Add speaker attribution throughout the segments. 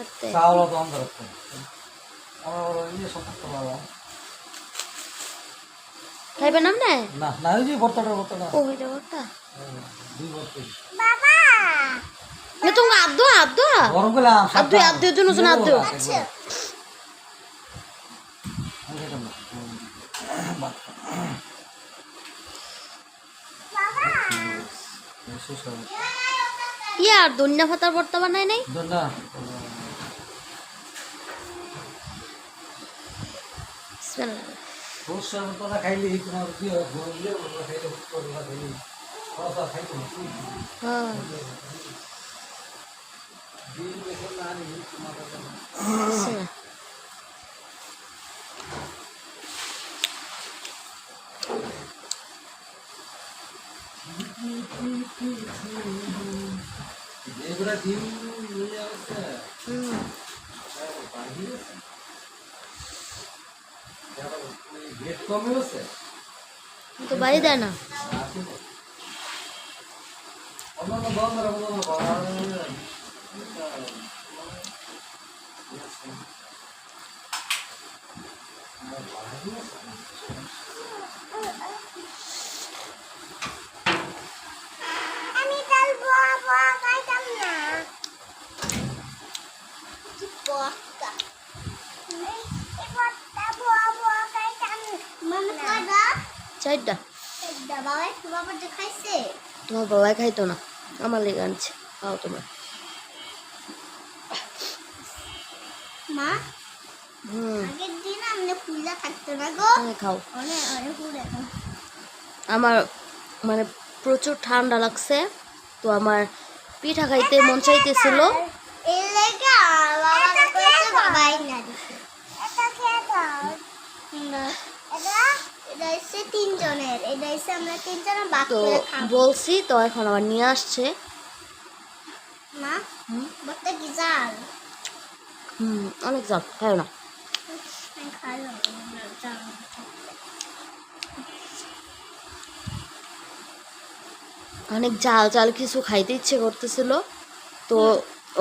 Speaker 1: কাটতে
Speaker 2: চাউল তো অন্ধ রাখতে আমার ওর ইয়ে সতর্ক বাবা
Speaker 1: খাইবেন আপনি?
Speaker 2: না না ওই যে বর্তাটা বর্তাটা
Speaker 1: ও এটা ওটা
Speaker 2: দুই বর্তা
Speaker 1: না তুমি আদো আদো
Speaker 2: গরম করলাম
Speaker 1: আদো আদো জন্য জন্য আদো ইয়া আর দন্যা ফাতার ভর্তা বানাই নাই।
Speaker 2: সরষের মতো খাইলে তোমার কি হয় গরম দিয়ে খাইলে খাইলে খরচা খাইতে
Speaker 1: হ্যাঁ বিসমিল্লাহ।
Speaker 2: এগুলা ডিম নিয়ে আসছে
Speaker 1: হুম
Speaker 2: গেট কমে আছে
Speaker 1: তো বাড়ি দেয় না
Speaker 2: অন্যান্য বন্ধুরা বন্ধুরা
Speaker 3: আমি
Speaker 1: চারটা। তোমার বাবাই খাইতো না আমার লেগে আনছে খাও তোমার।
Speaker 3: মা
Speaker 1: হ্যাঁ, আমার মানে প্রচুর ঠান্ডা লাগছে তো আমার পিঠা খাইতে মন চাইতেছিল
Speaker 3: এই লেগে বাবা কইছে বাবাই না দিছে এটা খেয়ে দাও না এটা এটা হচ্ছে তিনজনের এটা হচ্ছে আমরা তিনজনের বাক করে খাব।
Speaker 1: বলছি তো এখন আবার নিয়ে আসছে।
Speaker 3: মা বলতে কি জাল?
Speaker 1: হুম অনেক জাল খাও না।
Speaker 3: জাল
Speaker 1: অনেক জাল জাল কিছু খাইতে ইচ্ছে করতেছিল। তো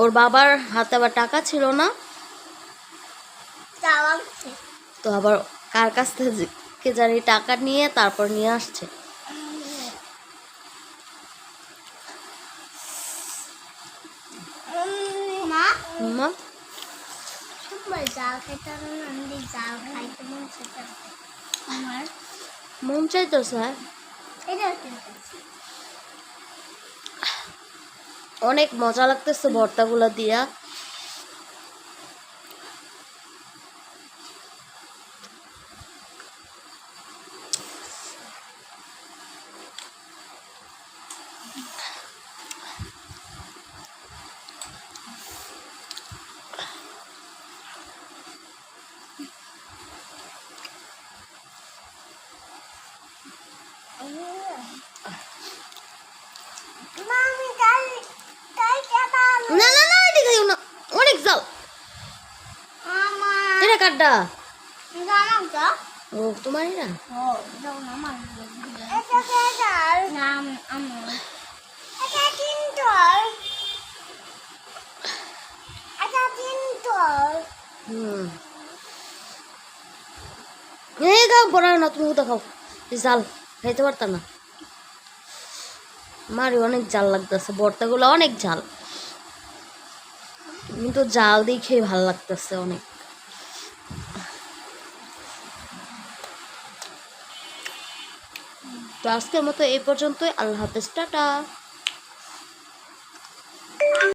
Speaker 1: ওর বাবার হাতে আবার টাকা ছিল না। তো আবার কার কাছ থেকে জানি টাকা নিয়ে তারপর নিয়ে আসছে।
Speaker 3: মন
Speaker 1: মন চাইতো স্যার অনেক মজা লাগতেছে ভর্তাগুলো দিয়া। না না না এটা খাইও না। অনেক জাল এটা
Speaker 3: তো?
Speaker 1: ও তোমার এটা
Speaker 3: ও দাও না মামা। এটা কে দাও নাম আমার এটা তিনটর এটা তিনটর
Speaker 1: হুম। এই খাও বড় না তুমি ওটা খাও। জাল খাইতে পারতাম না। মারি অনেক জাল লাগতেছে, ভর্তাগুলো অনেক জাল কিন্তু জাল দিয়ে খেয়ে ভালো লাগতেছে অনেক। তো আজকের মতো এই পর্যন্তই, আল্লাহ হাফেজ, টাটা।